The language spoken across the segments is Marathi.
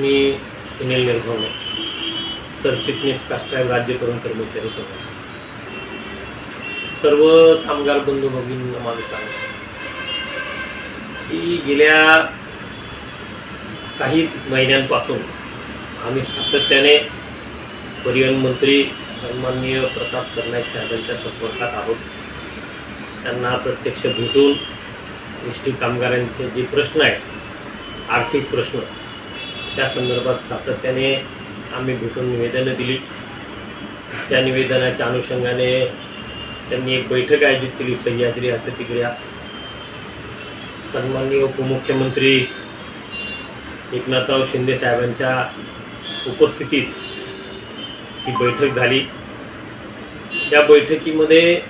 मी सुनील निर्भवणे सरचिटणीस कास्टाईल राज्य तरुण कर्मचारी सभा सर्व कामगार बंधू भगिनींना माझं सांग की गेल्या काही महिन्यांपासून आम्ही सातत्याने परिवहन मंत्री सन्माननीय प्रताप सरनाईक साहेबांच्या संपर्कात आहोत. त्यांना प्रत्यक्ष भेटून एस टी कामगारांचे जे प्रश्न आहेत आर्थिक प्रश्न त्या संदर्भात सातत्याने आम्ही भेटून निवेदनं दिली. त्या निवेदनाच्या अनुषंगाने त्यांनी एक बैठक आयोजित केली सह्याद्री अतिथीगृहात सन्माननीय उपमुख्यमंत्री एकनाथराव शिंदे साहेबांच्या उपस्थितीत ही बैठक झाली. त्या बैठकीमध्ये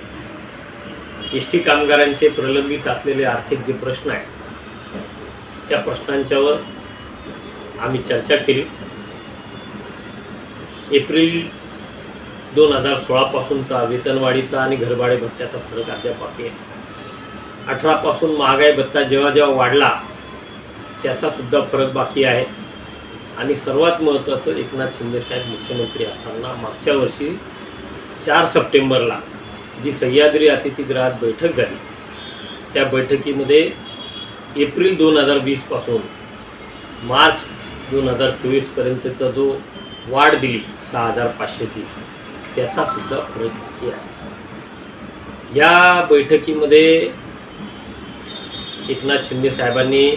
एस टी कामगारांचे प्रलंबित असलेले आर्थिक जे प्रश्न आहेत त्या प्रश्नांच्यावर आम्ही चर्चा केली. एप्रिल दोन हजार सोळापासूनचा वेतनवाढीचा आणि घरभाडे भत्त्याचा फरक अद्याप बाकी आहे अठरापासून महागाई भत्ता जेव्हा जेव्हा वाढला त्याचासुद्धा फरक बाकी आहे. आणि सर्वात महत्त्वाचं एकनाथ शिंदेसाहेब मुख्यमंत्री असताना मागच्या वर्षी चार सप्टेंबरला जी सह्याद्री अतिथीगृहात बैठक झाली त्या बैठकीमध्ये एप्रिल दोन हजार वीसपासून मार्च दोन हजार चोवीसपर्यंतचा जो वाढ दिली सहा हजार पाचशेची त्याचा सुद्धा फरक नक्की आहे. या बैठकीमध्ये एकनाथ शिंदे साहेबांनी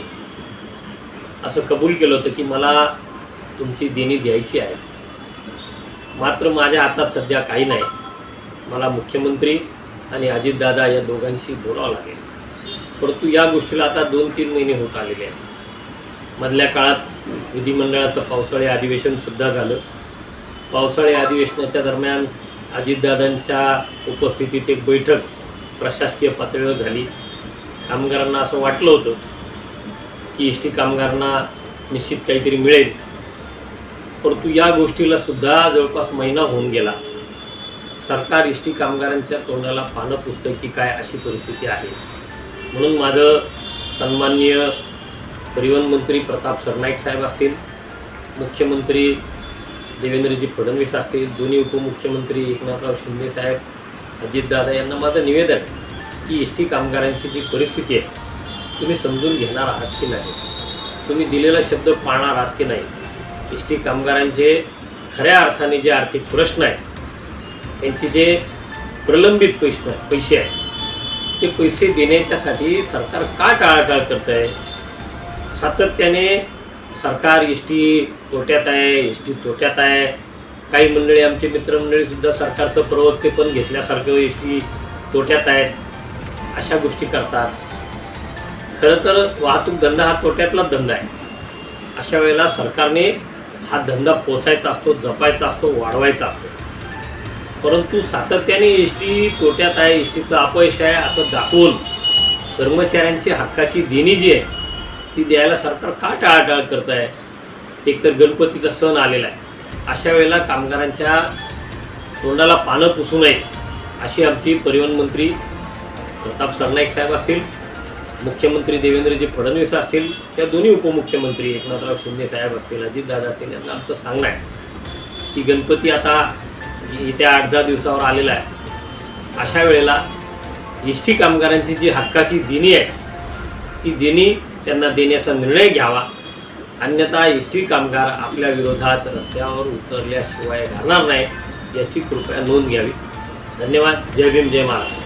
असं कबूल केलं होतं की मला तुमची देणी द्यायची आहे. मात्र माझ्या हातात सध्या काही नाही. मला मुख्यमंत्री आणि अजितदादा या दोघांशी बोलावं लागेल. परंतु या गोष्टीला आता दोन तीन महिने होत आलेले आहेत. मधल्या काळात विधिमंडळाचं पावसाळी अधिवेशनसुद्धा झालं. पावसाळी अधिवेशनाच्या दरम्यान अजितदादांच्या उपस्थितीत एक बैठक प्रशासकीय पातळीवर झाली. कामगारांना असं वाटलं होतं की एस टी कामगारांना निश्चित काहीतरी मिळेल. परंतु या गोष्टीला सुद्धा जवळपास महिना होऊन गेला. सरकार एस टी कामगारांच्या तोंडाला पानं पुस्तकी काय अशी परिस्थिती आहे. म्हणून माझं सन्माननीय परिवहन मंत्री प्रताप सरनाईक साहेब असतील मुख्यमंत्री देवेंद्रजी फडणवीस असतील दोन्ही उपमुख्यमंत्री एकनाथराव शिंदे साहेब अजितदादा यांना माझं निवेदन की एस टी कामगारांची जी परिस्थिती आहे तुम्ही समजून घेणार आहात की नाही? तुम्ही दिलेला शब्द पाळणार आहात की नाही? एस टी कामगारांचे खऱ्या अर्थाने जे आर्थिक प्रश्न आहेत त्यांचे जे प्रलंबित पैसे पैसे आहेत ते पैसे देण्याच्यासाठी सरकार का टाळाटाळ करत आहे सातत्याने सरकार एस टी तोट्यात आहे एस टी तोट्यात आहे. काही मंडळी आमचे मित्रमंडळीसुद्धा सरकारचं प्रवक्ते पण घेतल्यासारखं एस टी तोट्यात आहेत. अशा गोष्टी करतात. खरं तर वाहतूक धंदा हा तोट्यातलाच धंदा आहे. अशा वेळेला सरकारने हा धंदा पोसायचा असतो जपायचा असतो वाढवायचा असतो. परंतु सातत्याने एस टी तोट्यात आहे एस टीचं अपयश आहे असं दाखवून कर्मचाऱ्यांची हक्काची देणी जी आहे ती द्यायला सरकार का टाळाटाळ करत आहे एकतर गणपतीचा सण आलेला आहे. अशा वेळेला कामगारांच्या तोंडाला पानं पुसू नये अशी आमची परिवहन मंत्री प्रताप सरनाईक साहेब असतील मुख्यमंत्री देवेंद्रजी फडणवीस असतील या दोन्ही उपमुख्यमंत्री एकनाथराव शिंदे साहेब असतील अजितदादा असतील यांना आमचं सांगणं आहे की गणपती आता येत्या आठ दहा दिवसावर आलेला आहे. अशा वेळेला एस टी कामगारांची जी हक्काची देणी आहे ती देणी त्यांना देण्याचा निर्णय घ्यावा. अन्यथा एस टी कामगार आपल्या विरोधात रस्त्यावर उतरल्याशिवाय राहणार नाही याची कृपया नोंद घ्यावी. धन्यवाद. जय भीम जय महाराष्ट्र.